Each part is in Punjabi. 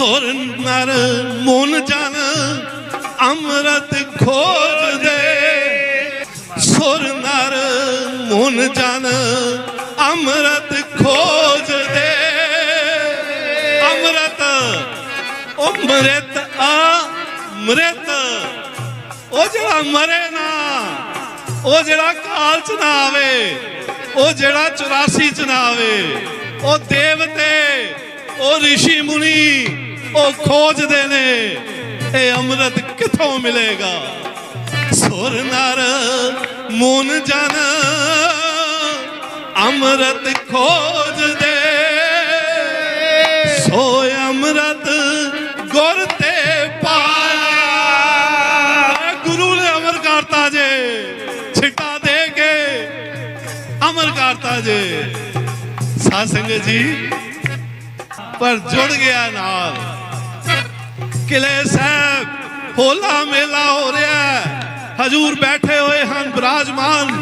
ਸੁਰ ਨਰ ਮਨ ਜਨ ਅੰਮ੍ਰਿਤ ਖੋਜਦੇ ਸੁਰ ਨਰ ਮਨ ਜਨ ਅੰਮ੍ਰਿਤ ਖੋਜਦੇ ਅੰਮ੍ਰਿਤ ਉਹ ਮ੍ਰਿਤ ਆ, ਮ੍ਰਿਤ ਉਹ ਜਿਹੜਾ ਮਰੇ ਨਾ, ਉਹ ਜਿਹੜਾ ਕਾਲ ਚ ਨਾ ਆਵੇ, ਉਹ ਜਿਹੜਾ 84 ਚ ਨਾ ਆਵੇ, ਉਹ ਦੇਵਤੇ, ਉਹ ਰਿਸ਼ੀ ਉਹ ਖੋਜਦੇ ਨੇ ਇਹ ਅੰਮ੍ਰਿਤ ਕਿੱਥੋਂ ਮਿਲੇਗਾ? ਸੁਰ ਨਰ, ਮਨ ਜਨ, ਅੰਮ੍ਰਿਤ ਖੋਜਦੇ ਸੋ ਅੰਮ੍ਰਿਤ ਗੁਰ ਤੇ ਪਾਇਆ। ਗੁਰੂ ਨੇ ਅਮਰ ਕਰਤਾ ਜੇ, ਛਿੱਟਾ ਦੇ ਕੇ ਅਮਰ ਕਰਤਾ ਜੇ। ਸਾਧ ਸੰਗਤ ਜੀ, ਪਰ ਜੁੜ ਗਿਆ ਨਾਲ। ਕਿਲੇ ਸਾਹਿਬ, ਹੋਲਾ ਮੇਲਾ ਹੋ ਰਿਹਾ ਹੈ। ਹਜੂਰ ਬੈਠੇ ਹੋਏ ਹਨ ਬਰਾਜਮਾਨ।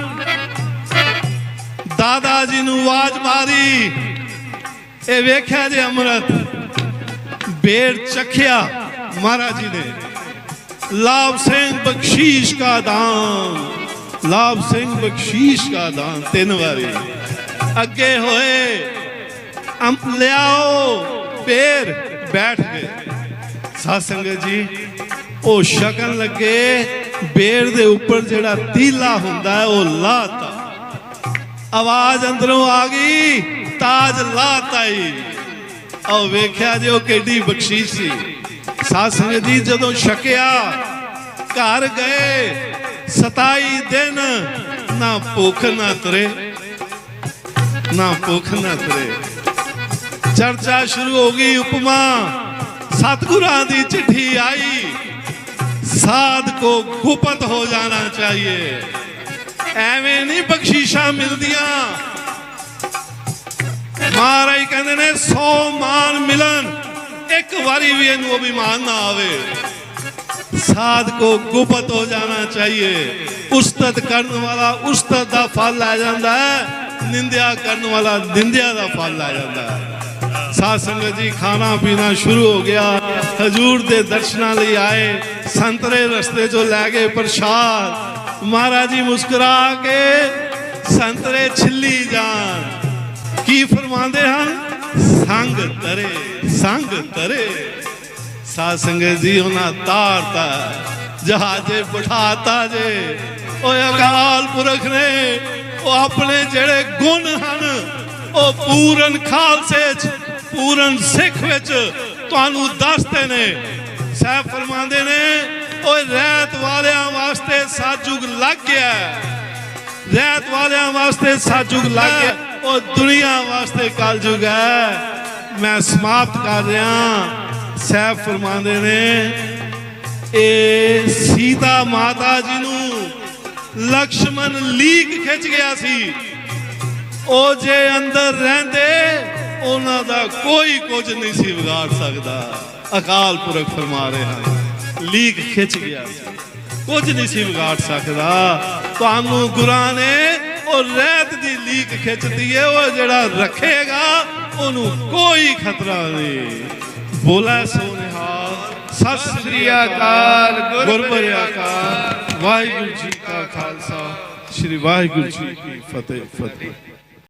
ਦਾਦਾ ਜੀ ਨੂੰ ਆਵਾਜ਼ ਮਾਰੀ। ਇਹ ਵੇਖਿਆ ਜੇ ਅੰਮ੍ਰਿਤ, ਬੇੜ ਚਖਿਆ ਮਹਾਰਾਜ ਜੀ ਨੇ। ਲਾਭ ਸਿੰਘ ਬਖਸ਼ੀਸ਼ ਕਾ ਦਾਨ, ਲਾਭ ਸਿੰਘ ਬਖਸ਼ੀਸ਼ ਕਾ ਦਾਨ, ਤਿੰਨ ਵਾਰੀ। ਅੱਗੇ ਹੋਏ, ਅੰਬ ਲਿਆਓ ਪੇਰ ਬੈਠ ਗਏ। ਸਾਧ ਸੰਗਤ ਜੀ, ਉਹ ਸ਼ਕਨ ਲੱਗੇ ਬੇਰ ਦੇ ਉੱਪਰ ਜਿਹੜਾ ਤੀਲਾ ਹੁੰਦਾ ਉਹ ਲਾਤਾ। ਆਵਾਜ਼ ਅੰਦਰੋਂ ਆ ਗਈ, ਤਾਜ ਲਾਤਾ ਹੀ। ਵੇਖਿਆ ਜੇ ਉਹ ਕਿੱਡੀ ਬਖਸ਼ੀਸ਼ ਸੀ। ਸਾਧ ਸੰਗਤ ਜੀ, ਜਦੋਂ ਛਕਿਆ, ਘਰ ਗਏ 27 ਦਿਨ ਨਾ ਭੁੱਖ ਨਾ ਤਰੇ, ਨਾ ਭੁੱਖ ਨਾ ਤਰੇ। ਚਰਚਾ ਸ਼ੁਰੂ ਹੋ ਗਈ, ਉਪਮਾ। ਸਤਗੁਰਾਂ ਦੀ ਚਿੱਠੀ ਆਈ। ਸਾਧ ਕੋ ਗੁਪਤ ਹੋ ਜਾਣਾ ਚਾਹੀਏ। ਐਵੇਂ ਨਹੀਂ ਬਖਸ਼ੀਸ਼ਾਂ ਮਿਲਦੀਆਂ। ਮਹਾਰਾਜ ਕਹਿੰਦੇ ਨੇ 100 ਮਾਨ ਮਿਲਣ, ਇੱਕ ਵਾਰੀ ਵੀ ਇਹਨੂੰ ਅਭਿਮਾਨ ਨਾ ਆਵੇ। ਸਾਧ ਕੋ ਗੁਪਤ ਹੋ ਜਾਣਾ ਚਾਹੀਏ। ਉਸਤਤ ਕਰਨ ਵਾਲਾ ਉਸਤਤ ਦਾ ਫਲ ਲੈ ਜਾਂਦਾ ਹੈ। ਨਿੰਦਿਆ ਕਰਨ ਵਾਲਾ ਨਿੰਦਿਆ ਦਾ ਫਲ ਲੈ ਜਾਂਦਾ ਹੈ। ਸਾਧ ਸੰਗਤ ਜੀ, ਖਾਣਾ ਪੀਣਾ ਸ਼ੁਰੂ ਹੋ ਗਿਆ। ਹਜੂਰ ਦੇ ਦਰਸ਼ਨਾਂ ਲਈ ਆਏ। ਸੰਤਰੇ ਰਸਤੇ ਚੋਂ ਲੈ ਗਏ ਪ੍ਰਸ਼ਾਦ। ਮਹਾਰਾਜ ਜੀ ਮੁਸਕਰਾ ਕੇ ਸੰਤਰੇ ਛਿੱਲੀ ਜਾਣ। ਕੀ ਫਰਮਾਉਂਦੇ ਹਨ? ਸੰਗ ਤਰੇ ਸੰਗ ਤਰੇ। ਸਾਧ ਸੰਗਤ ਜੀ, ਉਹਨਾਂ ਤਾਰਤਾ, ਜਹਾਜ਼ੇ ਬਿਠਾਤਾ ਜੇ। ਓਏ ਅਕਾਲ ਪੁਰਖ ਨੇ, ਉਹ ਆਪਣੇ ਜਿਹੜੇ ਗੁਣ ਹਨ, ਉਹ ਪੂਰਨ ਖਾਲਸੇ ਚ ਪੂਰਨ ਸਿੱਖ ਵਿੱਚ ਤੁਹਾਨੂੰ ਦੱਸਦੇ ਨੇ। ਸਾਹਿਬ ਫਰਮਾਉਂਦੇ ਨੇ, ਓਏ ਰਹਿਤ ਵਾਲਿਆਂ ਵਾਸਤੇ ਸਾਜੁਗ ਲੱਗ ਗਿਆ ਰਹਿਤ ਵਾਲਿਆਂ ਵਾਸਤੇ ਸਾਜੁਗ ਲੱਗ ਗਿਆ ਉਹ ਦੁਨੀਆ ਵਾਸਤੇ ਕਲਯੁਗ ਹੈ। ਮੈਂ ਸਮਾਪਤ ਕਰ ਰਿਹਾ। ਸਹਿ ਫਰਮਾਉਂਦੇ ਨੇ ਇਹ ਸੀਤਾ ਮਾਤਾ ਜੀ ਨੂੰ ਲਕਸ਼ਮਣ ਲੀਕ ਖਿੱਚ ਗਿਆ ਸੀ। ਉਹ ਜੇ ਅੰਦਰ ਰਹਿੰਦੇ ਉਹਨਾਂ ਦਾ ਕੋਈ ਕੁਝ ਨਹੀਂ ਸੀ ਵਿਗਾੜ ਸਕਦਾ। ਅਕਾਲ ਪੁਰਖ ਫਰਮਾ ਰਹੇ ਹਨ। ਲੀਕ ਖਿੱਚ ਗਿਆ। ਕੁਝ ਨਹੀਂ ਸੀ ਵਿਗਾੜ ਸਕਦਾ। ਤੁਹਾਨੂੰ ਗੁਰਾਂ ਨੇ ਉਹ ਰਹਿਤ ਦੀ ਲੀਕ ਖਿੱਚਦੀ ਹੈ ਉਹ ਜਿਹੜਾ ਰੱਖੇਗਾ, ਉਹਨੂੰ ਕੋਈ ਖਤਰਾ ਨਹੀਂ। ਬੋਲਾ ਸੋਨਿਹਾਲ ਸਤਿ ਸ੍ਰੀ ਅਕਾਲ ਗੁਰਬੁਰੇ ਅਕਾਲ। ਵਾਹਿਗੁਰੂ ਜੀ ਕਾ ਖਾਲਸਾ। ਸ੍ਰੀ ਵਾਹਿਗੁਰੂ ਜੀ ਕੀ ਫਤਿਹ ਫਤਿਹ।